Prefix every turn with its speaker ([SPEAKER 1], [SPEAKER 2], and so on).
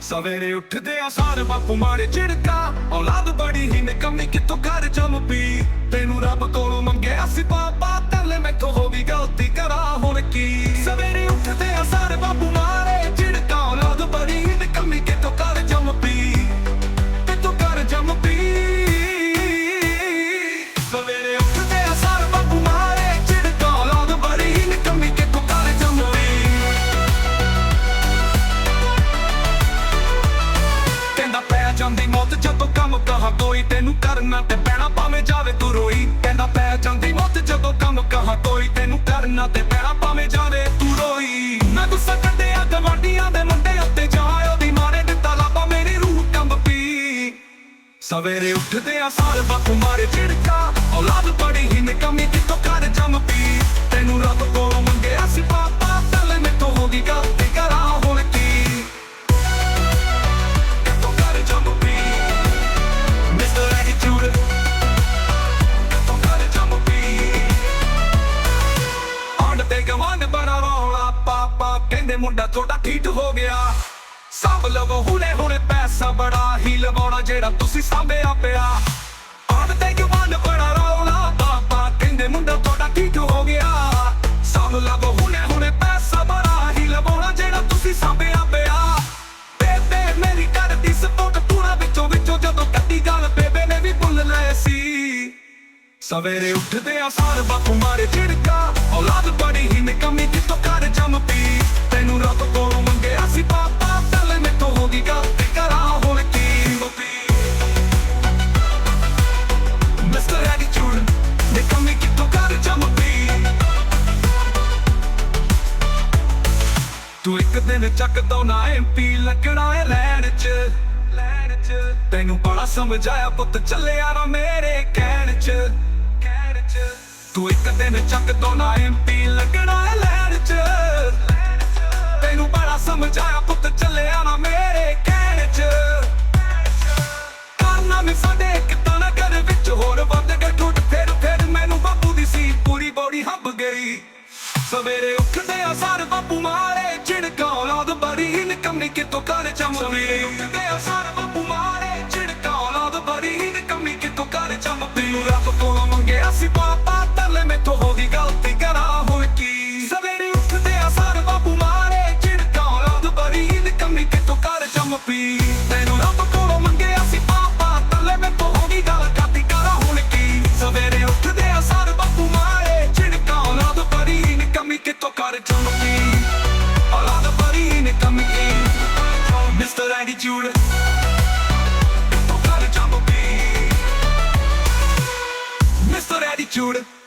[SPEAKER 1] ਸਵੇਰੇ ਉੱਠਦੇ ਆ ਸਾਰ ਬਾਪੂ ਮਾਰੇ ਝਿੜਕਾ, ਔਲਾਦ ਬੜੀ ਹੀ ਨਿਕੰਮੀ ਕਿਤੋਂ ਘਰ ਜੰਮ ਪੀ। ਤੈਨੂੰ ਰੱਬ ਕੋਲੋਂ ਮੰਗਿਆ ਸੀ ਪਾਪਾ। ਜਾਂਦੀ ਮੌਤ ਜਦੋਂ ਕੰਮ ਕਹਾ ਕੋਈ ਤੈਨੂੰ ਕਰਨਾ ਤੇ ਪੈਣਾ ਭਾਵੇਂ ਜਾਵੇ ਤੂੰ ਰੋਈ। ਕਹਿੰਦਾ ਪੈ ਜਾਂਦੀ ਮੌਤ ਜਦੋਂ ਕੰਮ ਕਹਾ ਕੋਈ ਤੈਨੂੰ ਕਰਨਾ ਤੇ ਪੈਣਾ ਭਾਵੇਂ ਜਾਵੇ ਤੂੰ ਰੋਈ। ਮੈਂ ਗੁੱਸਾ ਕੱਢੇ ਆ ਗਵਾਂਡੀਆਂ ਦੇ ਮੁੰਡੇ ਉੱਤੇ ਜਾ ਦੀ ਮਾਰੇ ਦਿੱਤਾ ਲਾਪਾ ਮੇਰੀ ਰੂਹ ਕੰਬ ਪੀ ਸਵੇਰੇ ਉੱਠਦੇ ਆ ਸਾਰ ਬਾਪੂ ਮਾਰੇ ਝਿੜਕਾ, ਔਲਾਦ ਬੜੀ ਹੀ ਨਿਕਮੀ ਕਿਤੋਂ ਕਰ ਕਹਿੰਦੇ ਮੁੰਡਾ ਤੁਹਾਡਾ ਠੀਕ ਹੋ ਗਿਆ। ਸਭ ਲਵੋ ਹੁਣੇ ਹੁਣੇ ਪੈਸਾ ਬੜਾ ਹੀ ਲਵਾਉਣਾ ਜਿਹੜਾ ਤੁਸੀਂ ਸਾਂਭਿਆ ਪਿਆ। ਆਂਡ ਤੇ ਬੜਾ ਰੌਲਾ ਪਾਪਾ ਕਹਿੰਦੇ ਮੁੰਡਾ ਤੁਹਾਡਾ ਠੀਕ ਹੋ ਗਿਆ। ਸਭ ਲਵੋ ਹੁਣੇ ਹੁਣੇ ਪੈਸਾ ਬੜਾ ਹੀ ਲਵਾਉਣਾ ਜਿਹੜਾ ਤੁਸੀਂ ਸਾਂਭਿਆ ਪਿਆ। ਬੇਬੇ ਮੇਰੀ ਕਰਦੀ ਸਪੋਰਟ ਪੂਰਾ ਵਿੱਚੋਂ ਵਿੱਚੋਂ ਜਦੋਂ ਕੱਟੀ ਗੱਲ ਬੇਬੇ ਨੇ ਵੀ ਭੁੱਲ ਲਏ ਸੀ। ਸਵੇਰੇ ਉੱਠਦੇ ਆ ਸਾਰ ਬਾਪੂ ਮਾਰੇ ਝਿੜਕਾ, ਔਲਾਦ ਬੜੀ ਹੀ ਨਿਕਮੀ ਕਿਤੋਂ ਕਰ ਜੰਮ ਪੀ ਇੱਕ ਦਿਨ ਚੱਕਦਾ ਨਾ ਐਮਪੀ ਲੱਗਣਾ ਏ ਲੈਣ ਚ ਲੈਣ ਚ। ਤੈਨੂੰ ਬੜਾ ਸਮਝਾਇਆ ਪੁੱਤ, ਚੱਲਿਆ ਨਾ ਮੇਰੇ ਕਹਿਣ ਚ। ਕਹਿਣ ਚ। ਤੂੰ ਇੱਕ ਦਿਨ ਚੱਕਦਾ ਨਾ ਐਮਪੀ ਸਵੇਰੇ ਉੱਠਦੇ ਆ ਸਾਰੇ ਬਾਪੂ ਮਾਰੇ ਝਿੜਕਾ ਔਲਾਦ ਬੜੀ ਹੀ ਨਿਕਮੀ ਕਿਤੋਂ ਕਰ ਚਮ ਸਵੇਰੇ ਉੱਠਦੇ ਆ ਸਾਰ ਬਾਪੂ ਮਾਰੇ ਝਿੜਕਾ ਔਲਾਦ ਬੜੀ ਹੀ ਨਿਕਮੀ ਕਿਤੋਂ ਕਰ ਚਮ ਤੈਨੂੰ ਮਿਸਟਰ ਐਟੀਟਿਊਡ ਕਿਤੋਂ ਕਰ ਚਮ ਪੀ Mr. Attitude, Blast Striker.